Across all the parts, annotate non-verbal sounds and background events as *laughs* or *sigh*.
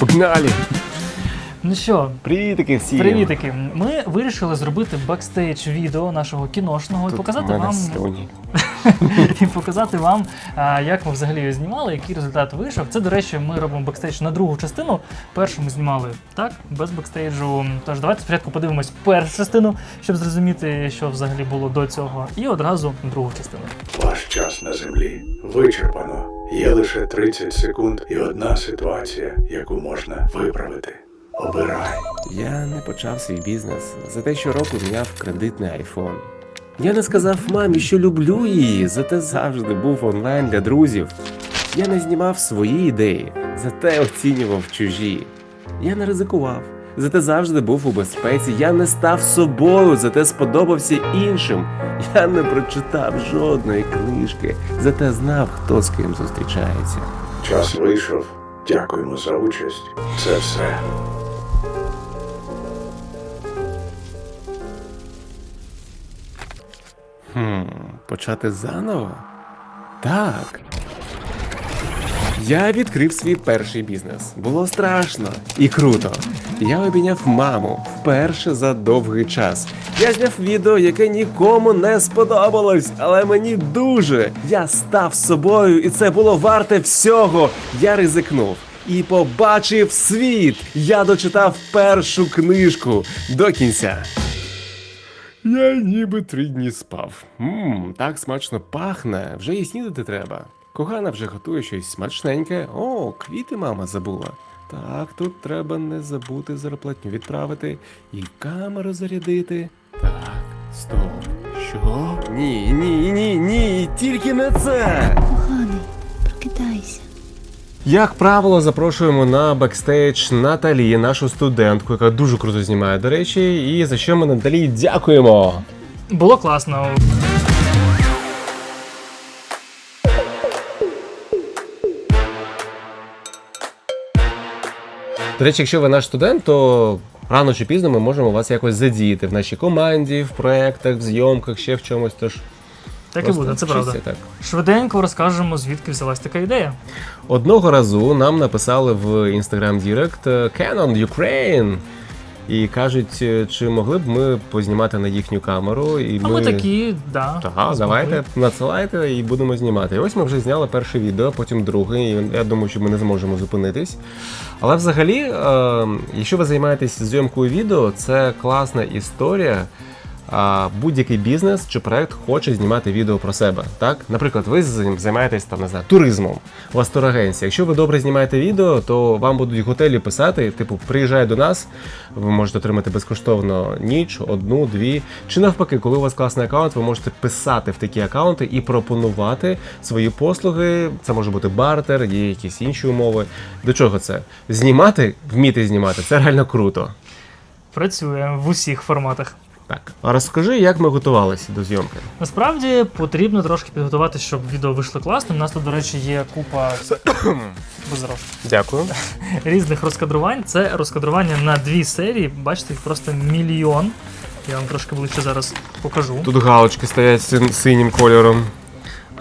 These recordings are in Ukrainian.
Погнали! Ну що, Привітики всім! привітики. Ми вирішили зробити бекстейдж відео нашого кіношного і показати вам *laughs* і показати вам, як ми взагалі його знімали, який результат вийшов. Це, до речі, ми робимо бекстейдж на другу частину. Першу ми знімали так, без бекстейджу. Тож давайте спочатку подивимось першу частину, щоб зрозуміти, що взагалі було до цього, і одразу другу частину. Ваш час на землі вичерпано. Є лише 30 секунд і одна ситуація, яку можна виправити. Обирай. Я не почав свій бізнес за те, що року зняв кредитний айфон. Я не сказав мамі, що люблю її, зате завжди був онлайн для друзів. Я не знімав свої ідеї, зате оцінював чужі. Я не ризикував, зате завжди був у безпеці. Я не став собою, зате сподобався іншим. Я не прочитав жодної книжки, зате знав, хто з ким зустрічається. Час вийшов. Дякуємо за участь. Це все. Хм, почати заново? Так. Я відкрив свій перший бізнес. Було страшно і круто. Я обійняв маму вперше за довгий час. Я зняв відео, яке нікому не сподобалось, але мені дуже. Я став собою, і це було варте всього. Я ризикнув. І побачив світ. Я дочитав першу книжку до кінця. Я ніби три дні спав. Мм, так смачно пахне, вже і снідати треба. Кохана вже готує щось смачненьке. О, квіти мама забула. Так, тут треба не забути зарплатню відправити і камеру зарядити. Так, стоп. Що? Ні, ні, ні, ні, тільки не це. Коханий, прокидайся. Як правило, запрошуємо на бекстейдж Наталі, нашу студентку, яка дуже круто знімає, до речі, і за що ми Наталі дякуємо. Було класно. До речі, якщо ви наш студент, то рано чи пізно ми можемо вас якось задіяти в нашій команді, в проєктах, в зйомках, ще в чомусь. Тож Так і буде, це правда. Так. Швиденько розкажемо, звідки взялась така ідея. Одного разу нам написали в Instagram Direct Canon Ukraine. І кажуть, е, чи могли б ми познімати на їхню камеру. І А ми такі, да. Ага, давайте надсилайте і будемо знімати. І ось ми вже зняли перше відео, потім друге. І я думаю, що ми не зможемо зупинитись. Але взагалі, е, якщо ви займаєтесь зйомкою відео, це класна історія. Будь-який бізнес чи проект хоче знімати відео про себе. Так, наприклад, ви займаєтесь там не знаю, туризмом. У вас турагенція. Якщо ви добре знімаєте відео, то вам будуть готелі писати, типу, приїжджай до нас, ви можете отримати безкоштовно ніч, одну, дві. Чи навпаки, коли у вас класний аккаунт, ви можете писати в такі аккаунти і пропонувати свої послуги. Це може бути бартер, є якісь інші умови. До чого це? Знімати, вміти знімати, це реально круто. Працює в усіх форматах. Так, а розкажи, як ми готувалися до зйомки. Насправді потрібно трошки підготуватися, щоб відео вийшло класним. У нас тут, до речі, є купа *coughs* Дякую. *laughs* різних розкадрувань. Це розкадрування на дві серії. Бачите, їх просто мільйон. Я вам трошки ближче зараз покажу. Тут галочки стоять син- синім кольором.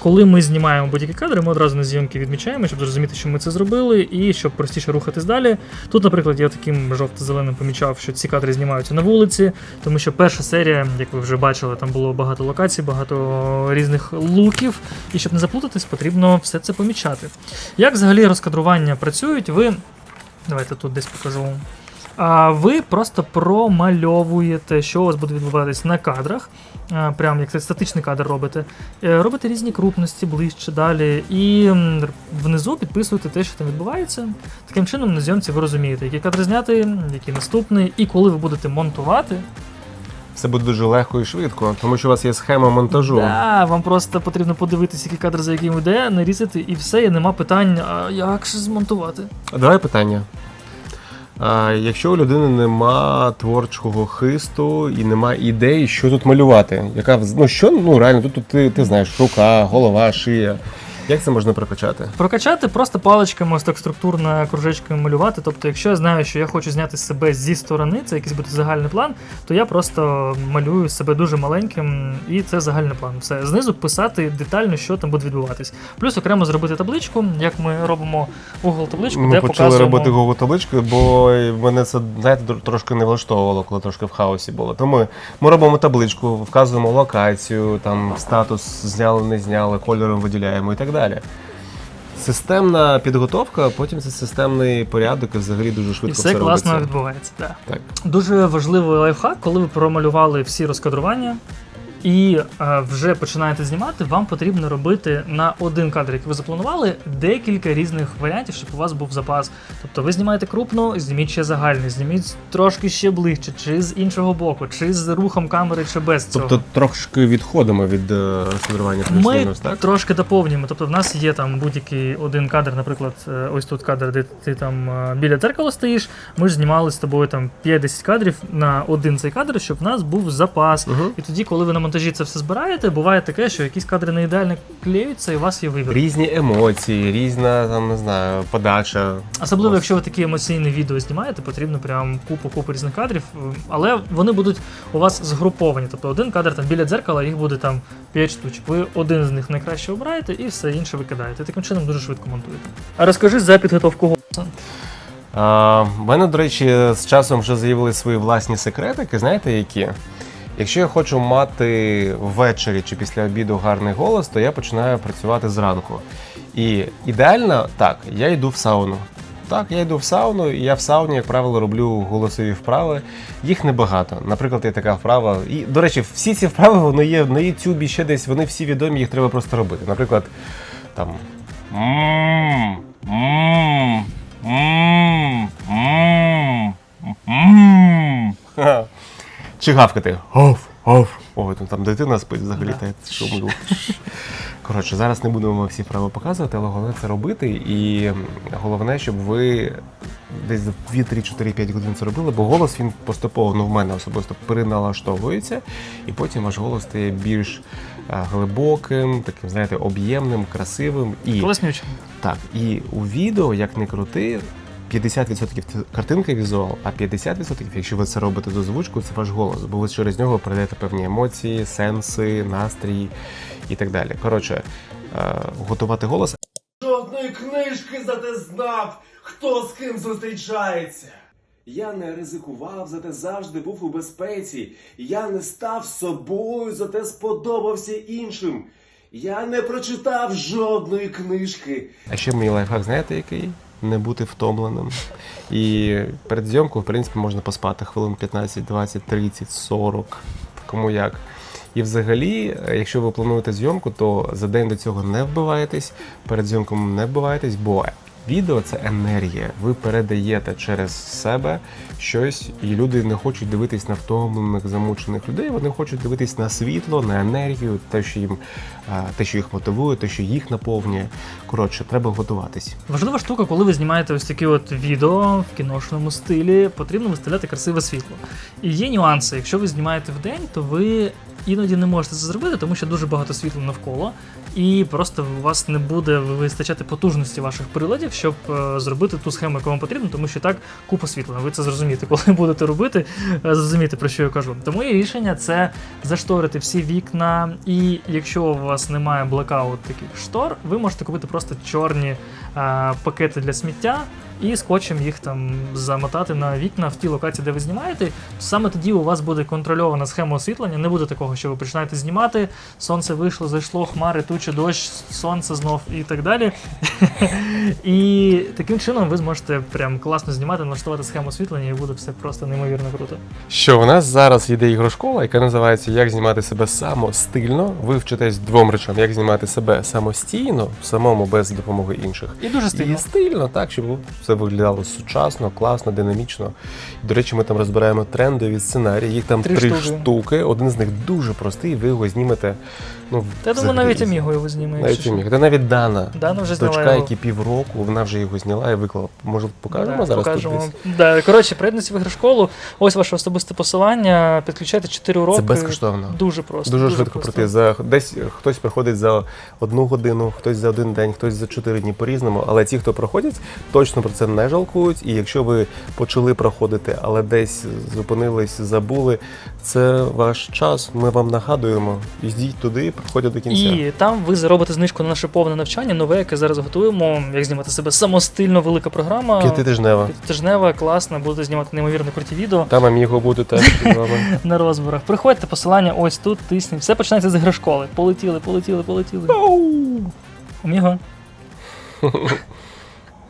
Коли ми знімаємо будь-які кадри, ми одразу на зйомки відмічаємо, щоб зрозуміти, що ми це зробили, і щоб простіше рухатись далі. Тут, наприклад, я таким жовто-зеленим помічав, що ці кадри знімаються на вулиці, тому що перша серія, як ви вже бачили, там було багато локацій, багато різних луків. І щоб не заплутатись, потрібно все це помічати. Як взагалі розкадрування працюють, ви. Давайте тут десь покажу. А ви просто промальовуєте, що у вас буде відбуватись на кадрах. Прям як це статичний кадр робите. Е, Робите різні крупності ближче далі, і внизу підписуєте те, що там відбувається. Таким чином на зйомці ви розумієте, який кадр зняти, який наступний, і коли ви будете монтувати, Все буде дуже легко і швидко, тому що у вас є схема монтажу. да, вам просто потрібно подивитися, який кадр за яким йде, нарізати, і все, і нема питань, а як же змонтувати. Давай питання. Якщо у людини нема творчого хисту і нема ідеї, що тут малювати, яка ну що ну реально тут ти, ти знаєш рука, голова, шия. Як це можна прокачати? Прокачати просто паличками ось так структурно кружечками малювати. Тобто, якщо я знаю, що я хочу зняти себе зі сторони, це якийсь буде загальний план, то я просто малюю себе дуже маленьким, і це загальний план. Все знизу писати детально, що там буде відбуватись. Плюс окремо зробити табличку, як ми робимо угол табличку, Ми де почали показуємо... робити Google табличку, бо мене це знаєте, трошки не влаштовувало, коли трошки в хаосі було. Тому ми робимо табличку, вказуємо локацію, там статус зняли, не зняли, кольором виділяємо і так далі. Системна підготовка, а потім це системний порядок і взагалі дуже І все, все класно робиться. відбувається. Да. Так. Дуже важливий лайфхак, коли ви промалювали всі розкадрування. І е, вже починаєте знімати, вам потрібно робити на один кадр, який ви запланували, декілька різних варіантів, щоб у вас був запас. Тобто ви знімаєте крупно, зніміть ще загальний, зніміть трошки ще ближче, чи з іншого боку, чи з рухом камери, чи без цього. Тобто трошки відходимо від е, розкадрування Ми так? трошки доповнюємо. Тобто, в нас є там будь-який один кадр, наприклад, е, ось тут кадр, де ти там е, біля дзеркала стоїш. Ми ж знімали з тобою там 5-10 кадрів на один цей кадр, щоб в нас був запас. Угу. І тоді, коли ви на монтажі це все збираєте, буває таке, що якісь кадри не ідеально клеються, і у вас є вибір. Різні емоції, різна там, не знаю, подача. Особливо, якщо ви такі емоційні відео знімаєте, потрібно прям купу купу різних кадрів, але вони будуть у вас згруповані. Тобто один кадр там біля дзеркала, їх буде там 5 штучок. Ви один з них найкраще обираєте і все інше викидаєте. Таким чином дуже швидко монтуєте. А розкажи за підготовку голосу. А, в мене, до речі, з часом вже з'явилися свої власні секретики. Знаєте які? Якщо я хочу мати ввечері чи після обіду гарний голос, то я починаю працювати зранку. І ідеально так, я йду в сауну. Так, я йду в сауну, і я в сауні, як правило, роблю голосові вправи. Їх небагато. Наприклад, є така вправа. І, до речі, всі ці вправи вони є на Ютубі ще десь, вони всі відомі, їх треба просто робити. Наприклад, там. Чи гавкати. Гав, гав. Ой, там, там дитина спить взагалі, Да. та шум. Коротше, зараз не будемо всі вправи показувати, але головне це робити. І головне, щоб ви десь за 2, 3, 4, 5 годин це робили, бо голос він поступово, ну в мене особисто переналаштовується, і потім ваш голос стає більш а, глибоким, таким, знаєте, об'ємним, красивим. І так, і у відео, як не крути, 50% це картинка візуал, а 50%, якщо ви це робите з озвучкою, це ваш голос, бо ви через нього передаєте певні емоції, сенси, настрій і так далі. Коротше, е, готувати голос. Жодної книжки зате знав, хто з ким зустрічається. Я не ризикував, зате завжди був у безпеці. Я не став собою, зате сподобався іншим. Я не прочитав жодної книжки. А ще мій лайфхак, знаєте, який? Не бути втомленим. І перед зйомкою, в принципі, можна поспати хвилин 15, 20, 30, 40, кому як. І взагалі, е, якщо ви плануєте зйомку, то за день до цього не вбиваєтесь, перед зйомком не вбиваєтесь, бо відео це енергія. Ви передаєте через себе щось, і люди не хочуть дивитись на втомлених, замучених людей. Вони хочуть дивитись на світло, на енергію, те, що їм те, що їх мотивує, те, що їх наповнює. Коротше, треба готуватись. Важлива штука, коли ви знімаєте ось такі от відео в кіношному стилі, потрібно виставляти красиве світло. І є нюанси. Якщо ви знімаєте в день, то ви іноді не можете це зробити, тому що дуже багато світла навколо, і просто у вас не буде вистачати потужності ваших приладів, щоб е, зробити ту схему, яку вам потрібно, тому що так купа світла. Ви це зрозумієте, *laughs* коли будете робити, е, зрозумієте, про що я кажу. Тому є рішення це зашторити всі вікна, і якщо у вас немає блекаут таких штор, ви можете купити просто чорні е, пакети для сміття. І скотчем їх там замотати на вікна в ті локації, де ви знімаєте. Саме тоді у вас буде контрольована схема освітлення. Не буде такого, що ви починаєте знімати, сонце вийшло, зайшло, хмари, тучі, дощ, сонце знов і так далі. *laughs* І таким чином ви зможете прям класно знімати, налаштувати схему освітлення, і буде все просто неймовірно круто. Що у нас зараз йде ігрошкола, яка називається Як знімати себе самостильно. Ви вчитесь двом речам, як знімати себе самостійно, самому без допомоги інших. І дуже І стильно. стильно, так, щоб все виглядало сучасно, класно, динамічно. До речі, ми там розбираємо трендові сценарії. Їх там Три три, штуки. штуки. Один з них дуже простий, ви його знімете. Ну, я думаю, навіть Аміго його зніме. Навіть що. Аміго. Та навіть Дана. Дана вже зняла Дочка, його. які півроку, вона вже його зняла і виклала. Може, покажемо Да, зараз покажемо. тут? Да. Коротше, приєднуйтесь в ігрошколу. Ось ваше особисте посилання. Підключайте 4 уроки. Це безкоштовно. Дуже просто. Дуже, швидко просто. пройти. За десь хтось приходить за одну годину, хтось за один день, хтось за чотири дні по-різному. Але ті, хто проходять, точно про це не жалкують. І якщо ви почали проходити, але десь зупинились, забули, це ваш час. Ми вам нагадуємо. Йдіть туди, проходять до кінця. І там ви заробите знижку на наше повне навчання, нове, яке зараз готуємо. Як знімати себе самостильно, велика програма. П'ятитижнева. П'ятитижнева, класна, будете знімати неймовірно круті відео Там Аміго буде теж *laughs* на розборах. Приходьте, посилання ось тут, тисніть. Все починається з ігрошколи. Полетіли, полетіли, полетіли. Оміго. *laughs*